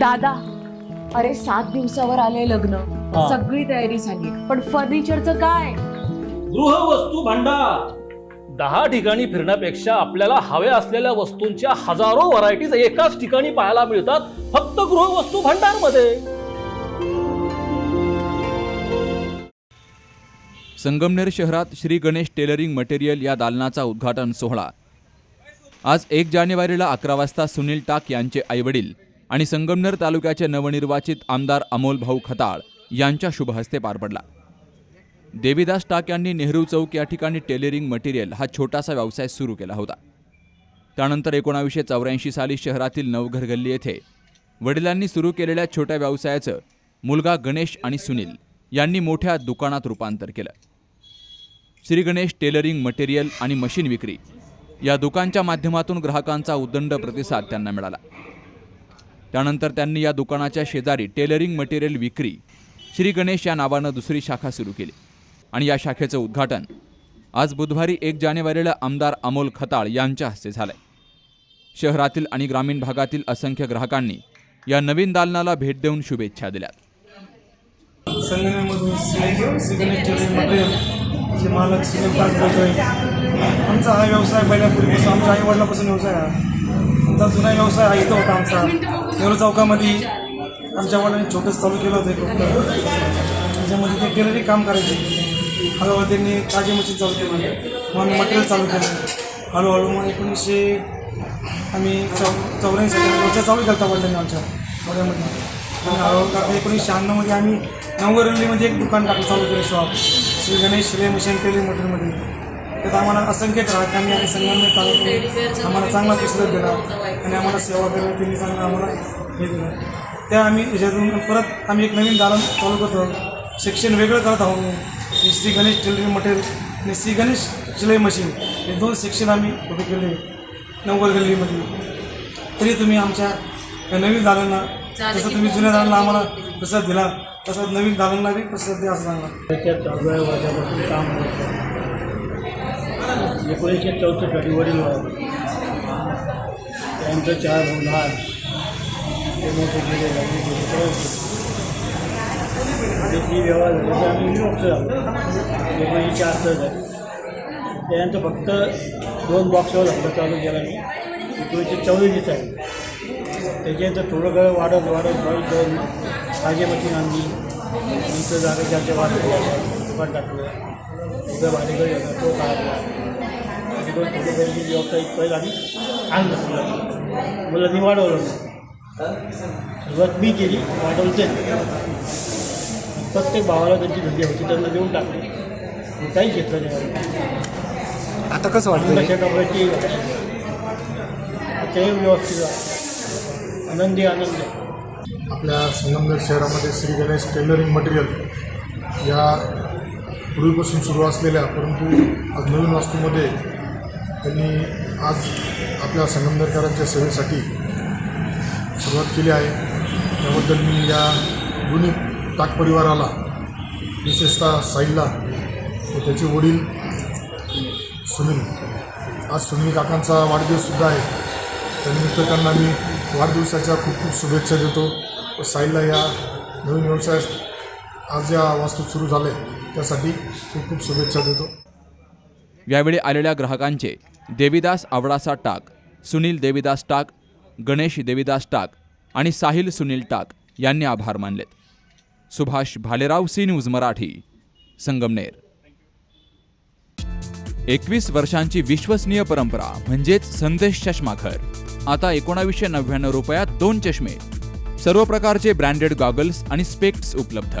दादा अरे सात दिवसावर आले लग्न. हा. सगळी तयारी झाली. पण फर्निचरचं काय? गृहवस्तू भांडार. दहा ठिकाणी फिरण्यापेक्षा आपल्याला हव्या असलेल्या वस्तूंच्या हजारो व्हरायटीज एकाच ठिकाणी पाहायला मिळतात फक्त गृहवस्तू भांडारमध्ये संगमनेर शहरात श्री गणेश टेलरिंग मटेरियल या दालनाचा उद्घाटन सोहळा. आज एक जानेवारीला अकरा वाजता सुनील टाक यांचे आईवडील आणि संगमनेर तालुक्याचे नवनिर्वाचित आमदार अमोल भाऊ खताळ यांच्या शुभहस्ते पार पडला. देवीदास टाक यांनी नेहरू चौक या ठिकाणी टेलरिंग मटेरियल हा छोटासा व्यवसाय सुरू केला होता. त्यानंतर एकोणावीसशे चौऱ्याऐंशी साली शहरातील नवघर गल्ली येथे वडिलांनी सुरू केलेल्या छोट्या व्यवसायाचं मुलगा गणेश आणि सुनील यांनी मोठ्या दुकानात रूपांतर केलं. श्री गणेश टेलरिंग मटेरियल आणि मशीन विक्री या दुकानच्या माध्यमातून ग्राहकांचा उदंड प्रतिसाद त्यांना मिळाला. त्यानंतर त्यांनी या दुकानाच्या शेजारी टेलरिंग मटेरियल विक्री श्री गणेश या नावानं दुसरी शाखा सुरू केली. आणि या शाखेचं उद्घाटन आज बुधवारी एक जानेवारीला आमदार अमोल खताळ यांच्या हस्ते झालंय. शहरातील आणि ग्रामीण भागातील असंख्य ग्राहकांनी या नवीन दालनाला भेट देऊन शुभेच्छा दिल्यात. मालक आमचा हा व्यवसाय पहिल्यापूर्वीपासून आमच्या आई वडिलापासून व्यवसाय आहे. आमचा जुना व्यवसाय हा इथं होता आमचा. नेहरू चौकामध्ये आमच्या वडिलांनी छोटंच चालू केलं होतं त्याच्यामध्ये ते टेलरिंग काम करायचे. हळूहळू त्यांनी ताजी मशीन चालू केली. मग मटेरियल चालू केलं. हळूहळू मग एकोणीसशे आम्ही चौ चौऱ्याऐंशी व्यवसाय चालू केला होता वडिलांनी आमच्या वडिलांमध्ये आणि हळूहळू करता एकोणीसशे शहाण्णवमध्ये आम्ही नवगरलीमध्ये एक दुकान टाकलं चालू केलं शॉप श्री गणेश शिले मशीन टेलिंग मटेरियलमध्ये त्यात आम्हाला असंख्य ग्राहकांनी आणि संगमनेर तालुक्याने आम्हाला चांगला प्रतिसाद दिला. आणि आम्हाला सेवा केली. त्यांनी चांगलं आम्हाला हे दिलं. त्या आम्ही याच्यातून परत आम्ही एक नवीन दालन चालू करतो. शिक्षण वेगळं करत आहोत श्री गणेश टेलरिंग मटेरियल आणि श्री गणेश शिलाई मशीन हे दोन शिक्षण आम्ही उभे केले? नवगर गल्लीमध्ये. तरी तुम्ही आमच्या नवीन दालांना जसं तुम्ही जुन्या दालांना आम्हाला प्रसाद दिला तसं नवीन दालांना बी प्रसाद द्या असं सांगला त्याच्यात काम करतो एकोणीसशे चौसष्टसाठी वडील त्यांचं चार भाऊ लहान ते मोठे गेले केले सगळं त्याची व्यवहार झाले तर आम्ही विमुक्त एकोणीसशे असं झालं. त्यानंतर फक्त दोन बॉक्सवर धंदा चालू केला मी. एकोणीसशे चौऱ्याऐंशी चालू त्याच्यानंतर थोडं वेळ वाढत वाढत वाढत जाऊन मग मशीन आणली इथं जागा ज्याच्या वाढत. दुकान टाकलं. उद्या भाडेकडे होता तो काढला असे दोन थोडे पैसे व्यवसाय पहिला आम्ही आणलं मुलांनी मुलांनी वाढवलं सुरुवात मी केली वाढवलं ते प्रत्येक भावाला त्यांची धंदे होती त्यांना देऊन टाकले. मी काही घेतलं नाही आता कसं वाटतं कपड्याची ते व्यवस्थित. आनंदी आनंद. आपल्या संगमनेर शहरामध्ये श्री गणेश टेलरिंग मटेरियल या पूर्वीपासून सुरू असलेल्या परंतु आज नवीन वास्तूमध्ये त्यांनी आज आपल्या संगमनेरकरांच्या सेवेसाठी सुरुवात केली आहे. त्याबद्दल मी या दोन्ही टाक परिवाराला विशेषतः साईलला व त्याचे वडील सुनील आज सुनील काकांचा वाढदिवससुद्धा आहे. त्यानिमित्त त्यांना मी वाढदिवसाच्या खूप खूप शुभेच्छा देतो. व साईलला या नवीन व्यवसायात आज ज्या वास्तू सुरू झाले त्यासाठी खूप खूप शुभेच्छा देतो. यावेळी आलेल्या ग्राहकांचे देवीदास आवडासा टाक सुनील देवीदास टाक गणेश देवीदास टाक आणि साहिल सुनील टाक यांनी आभार मानलेत. Subhash Bhalerao C news Marathi Sangamner. एकवीस वर्षांची विश्वसनीय परंपरा म्हणजेच संदेश चष्माघर. आता एकोणावीसशे नव्याण्णव रुपयात दोन चष्मे. सर्व प्रकारचे ब्रँडेड गॉगल्स आणि स्पेक्ट्स उपलब्ध.